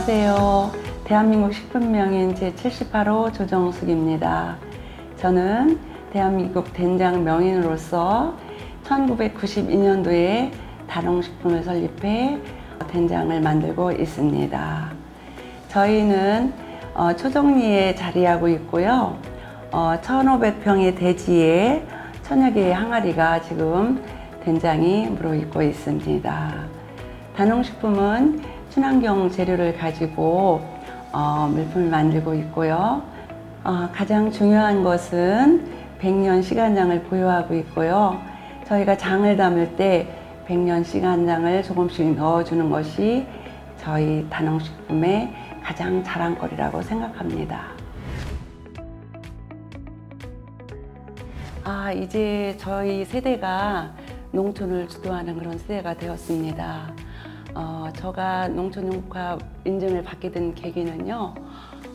안녕하세요. 대한민국 식품명인 제78호 조정숙입니다. 저는 대한민국 된장 명인으로서 1992년도에 다농식품을 설립해 된장을 만들고 있습니다. 저희는 어, 초정리에 자리하고 있고요. 어, 1,500평의 대지에 천여 개의 항아리가 지금 된장이 물어있고 있습니다. 단홍식품은 친환경 재료를 가지고 어, 물품을 만들고 있고요. 어, 가장 중요한 것은 100년 시간장을 보유하고 있고요. 저희가 장을 담을 때 100년 시간장을 조금씩 넣어주는 것이 저희 단홍식품의 가장 자랑거리라고 생각합니다. 아, 이제 저희 세대가 농촌을 주도하는 그런 세대가 되었습니다. 어, 저가 농촌융합 인증을 받게 된 계기는요,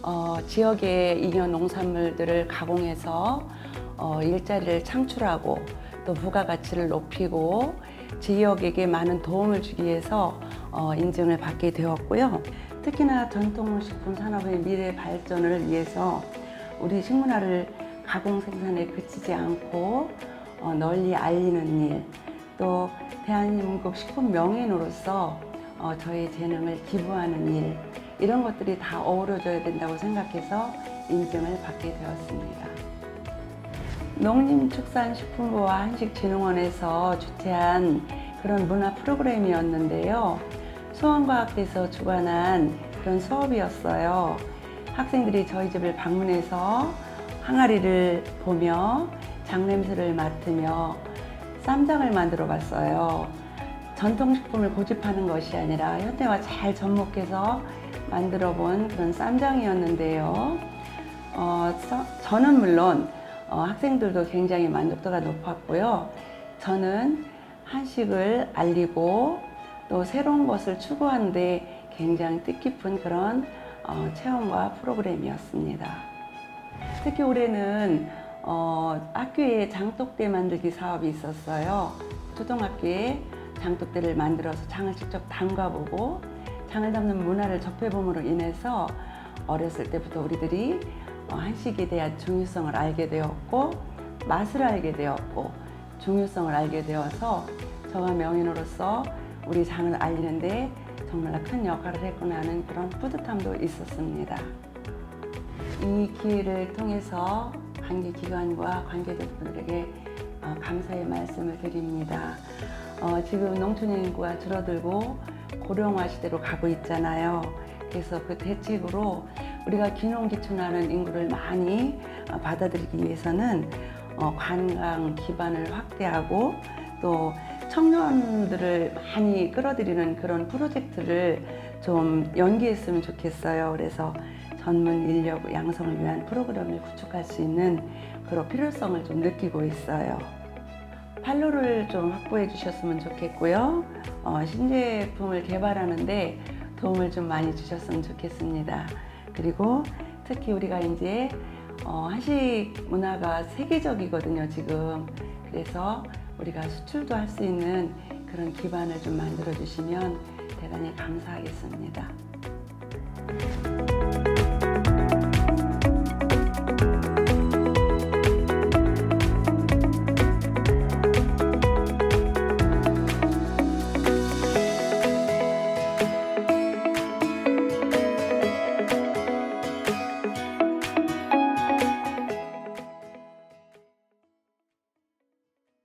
어, 지역의 잉여 농산물들을 가공해서 어, 일자리를 창출하고 또 부가가치를 높이고 지역에게 많은 도움을 주기 위해서 어, 인증을 받게 되었고요. 특히나 전통식품 산업의 미래 발전을 위해서 우리 식문화를 가공 생산에 그치지 않고 어, 널리 알리는 일, 또 대한민국 식품 명인으로서 어, 저희 재능을 기부하는 일, 이런 것들이 다 어우러져야 된다고 생각해서 인증을 받게 되었습니다. 농림축산식품부와 한식진흥원에서 주최한 그런 문화 프로그램이었는데요. 수원과학대에서 주관한 그런 수업이었어요. 학생들이 저희 집을 방문해서 항아리를 보며 장냄새를 맡으며 쌈장을 만들어 봤어요. 전통식품을 고집하는 것이 아니라 현대와 잘 접목해서 만들어 본 그런 쌈장이었는데요. 어, 저- 저는 물론 어, 학생들도 굉장히 만족도가 높았고요. 저는 한식을 알리고 또 새로운 것을 추구하는데 굉장히 뜻깊은 그런 어, 체험과 프로그램이었습니다. 특히 올해는 어, 학교에 장독대 만들기 사업이 있었어요. 초등학교에 장독대를 만들어서 장을 직접 담가보고 장을 담는 문화를 접해봄으로 인해서 어렸을 때부터 우리들이 어, 한식에 대한 중요성을 알게 되었고 맛을 알게 되었고 중요성을 알게 되어서 저와 명인으로서 우리 장을 알리는데 정말 큰 역할을 했구나 하는 그런 뿌듯함도 있었습니다. 이 기회를 통해서 관계기관과 관계자분들에게 어, 감사의 말씀을 드립니다. 어, 지금 농촌 인구가 줄어들고 고령화 시대로 가고 있잖아요. 그래서 그 대책으로 우리가 기농기촌하는 인구를 많이 어, 받아들이기 위해서는 어, 관광 기반을 확대하고 또 청년들을 많이 끌어들이는 그런 프로젝트를 좀 연기했으면 좋겠어요. 그래서 전문 인력 양성을 위한 프로그램을 구축할 수 있는 그런 필요성을 좀 느끼고 있어요. 판로를 좀 확보해 주셨으면 좋겠고요. 어, 신제품을 개발하는데 도움을 좀 많이 주셨으면 좋겠습니다. 그리고 특히 우리가 이제 어, 한식 문화가 세계적이거든요, 지금. 그래서 우리가 수출도 할 수 있는 그런 기반을 좀 만들어 주시면 대단히 감사하겠습니다.